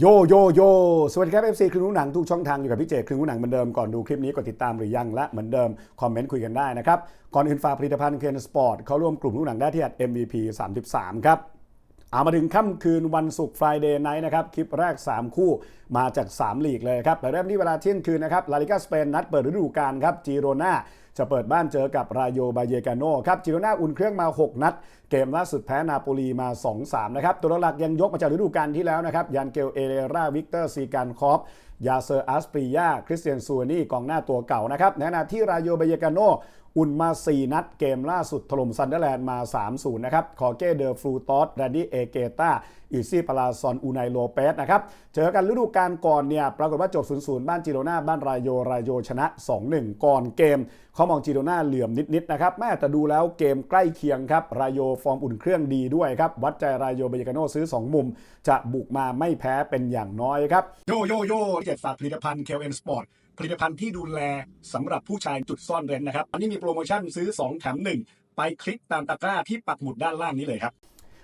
โยโยโยสวัสดีครับ FC ครึ่งรู้หนังทุกช่องทางอยู่กับพี่เจครึ่งรู้หนังเหมือนเดิมก่อนดูคลิปนี้กดติดตามหรือยังและเหมือนเดิม คอมเมนต์คุยกันได้นะครับ ก่อนอื่นฝากผลิตภัณฑ์เคนสปอร์ตเข้าร่วมกลุ่มรู้หนังได้ที่ MVP 33 ครับเอามาถึงค่ำคืนวันศุกร์ Friday Night นะครับ คลิปแรก 3 คู่มาจาก 3 ลีกเลยครับแต่เริ่มที่เวลาเที่ยงคืนนะครับลาลิกาสเปนนัดเปิดฤดูกาลครับจีโรนา จะเปิดบ้านเจอกับรายโยบาเยกาโนครับจิโรนาอุ่นเครื่องมา 6 นัด เกมล่าสุดแพ้นาโปลีมา 2-3 นะครับ ตัวหลักยังยกมาจากฤดูกาลที่แล้วนะครับยันเกลเอเรราวิกเตอร์ซีการคอฟยาเซอร์อัสปริยาคริสเตียนซูนี่กองหน้าตัวเก่านะครับในขณะที่รายโยบาเยกาโนอุ่นมา 4 นัดเกมล่าสุดถล่มซันเดอร์แลนด์มา 3-0 นะครับ คอเก้เดอฟลูตอสแรนดี้เอเกตาอิซี่ปาลาซอนอูไนโลเปสนะครับ เจอกันฤดูกาลก่อนเนี่ย ปรากฏว่าจบ 0-0 บ้านจิโรนาบ้านรายโย รายโยชนะ 2-1 ก่อนเกมเขามองจิโรนาเหลื่อมนิดๆนะครับแม้แต่ดูแล้วเกมใกล้เคียงครับรายโยฟอร์มอุ่นเครื่องดีด้วยครับ วัดใจรายโยเบยกาโนซื้อ 2 มุม จะบุกมาไม่แพ้เป็นอย่างน้อยครับ โยโยโย่เจ็ดฝากผลิตภัณฑ์เคลเอ็นสปอร์ตผลิตภัณฑ์ที่ดูแลสำหรับผู้ชายจุดซ่อนเร้นนะครับ อันนี้มีโปรโมชั่นซื้อ 2 แถม 1 ไปคลิกตามตะกร้าที่ปักหมุดด้านล่างนี้เลยครับ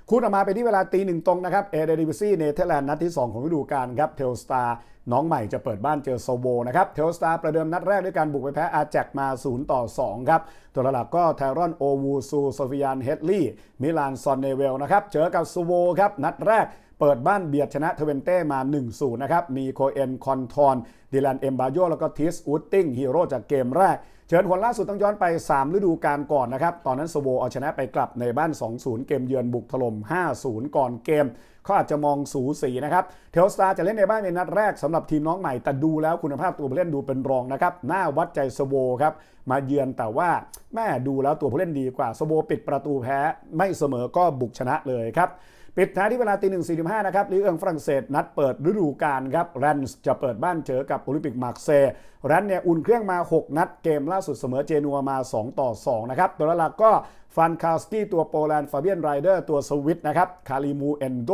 คู่ต่อมาไปที่เวลาตีหนึ่งตรงนะครับเอเดดิวิซี่เนเธอร์แลนด์นัดที่ 2 ของฤดูกาลครับเทลสตาร์น้องใหม่จะเปิดบ้านเจอโซโวนะครับเทลสตาร์ประเดิมนัดแรกด้วยการบุกไปแพ้อาแจกมา 0 ต่อ 2 ครับ ตัวหลักก็ไทรอนโอวูซูโซฟิยานเฮดลี่มิลานซอนเนเวลนะครับเจอกับโซโวครับนัดแรกเปิดบ้านเบียดชนะเทเวนเต้มา1-0นะครับมีโคเอนคอนทอน ดิลันเอมบาโยแล้วก็ทิสอูตติ้งฮีโร่จากเกมแรก เชิญผลล่าสุดต้องย้อนไป 3 ฤดูกาลก่อนนะครับ ตอนนั้นสโวเอาชนะไปกลับในบ้าน 2-0 เกมเยือนบุกถล่ม 5-0 ก่อนเกมเขาอาจจะมองสูสีนะครับเทลสตาร์จะเล่นในบ้านเป็นนัดแรกสำหรับทีมน้องใหม่ แต่ดูแล้วคุณภาพตัวผู้เล่นดูเป็นรองนะครับ หน้าวัดใจสโวครับมาเยือนแต่ว่าแม่ดูแล้วตัวผู้เล่นดีกว่าสโวปิดประตูแพ้ ไม่เสมอก็บุกชนะเลยครับปิดท้ายที่เวลาตีหนึ่งสี่ห้านะครับลีเอิงฝรั่งเศสนัดเปิดฤดูกาลครับแรนส์จะเปิดบ้านเจอกับโอลิมปิกมาร์เซย์แรนเนี่ยอุ่นเครื่องมา 6 นัดเกมล่าสุดเสมอเจนัวมา 2 ต่อ 2 นะครับ ตัวหลักก็ฟันคาสกี้ตัวโปแลนด์ฟาเบียนไรเดอร์ตัวสวิตนะครับคาริมูเอนโด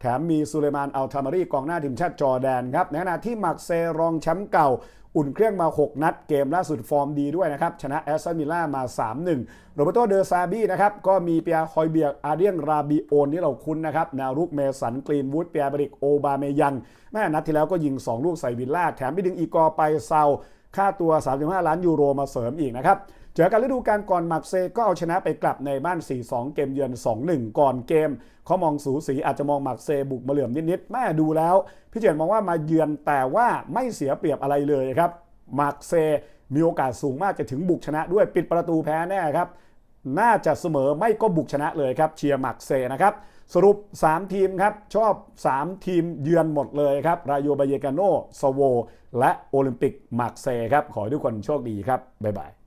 แถมมีซูเลมานอัลทามารีกองหน้าทีมชาติจอร์แดนครับในขณะที่มาร์เซย์รองแชมป์เก่า อุ่นเครื่องมา 6 นัดเกมล่าสุดฟอร์มดีด้วยนะครับ ชนะแอสตันวิลล่ามา 3-1 โรเบโตเดอซาบี้นะครับ ก็มีเปียคอยเบียกอาเดียงราบิโอนที่เราคุ้นนะครับแนวรุกเมสันกรีนวูดเปียบริกโอบาเมยัง แม่นัดที่แล้วก็ยิง 2 ลูกใส่วิลล่า แถมไปดึงอีกอไปเซาค่าตัว 35 ล้านยูโรมาเสริมอีกนะครับ เจอกันฤดูกาลก่อนมาร์เซก็เอาชนะไปกลับในบ้าน 4-2 เกมเยือน 2-1 ก่อนเกมเขามองสูสีอาจจะมองมาร์เซบุกมาเหลื่อมนิดๆแม่ดูแล้ว พี่เจนมองว่ามาเยือนแต่ว่าไม่เสียเปรียบอะไรเลยครับมาร์เซมีโอกาสสูงมากจะถึงบุกชนะด้วยปิดประตูแพ้แน่ครับน่าจะเสมอไม่ก็บุกชนะเลยครับเชียร์มาร์เซนะครับสรุป 3 ทีมครับชอบ 3 ทีมเยือนหมดเลยครับรายโยบาเยกาโนสโว และโอลิมปิกมาร์เซครับขอให้ทุกคนโชคดีครับ บ๊ายบาย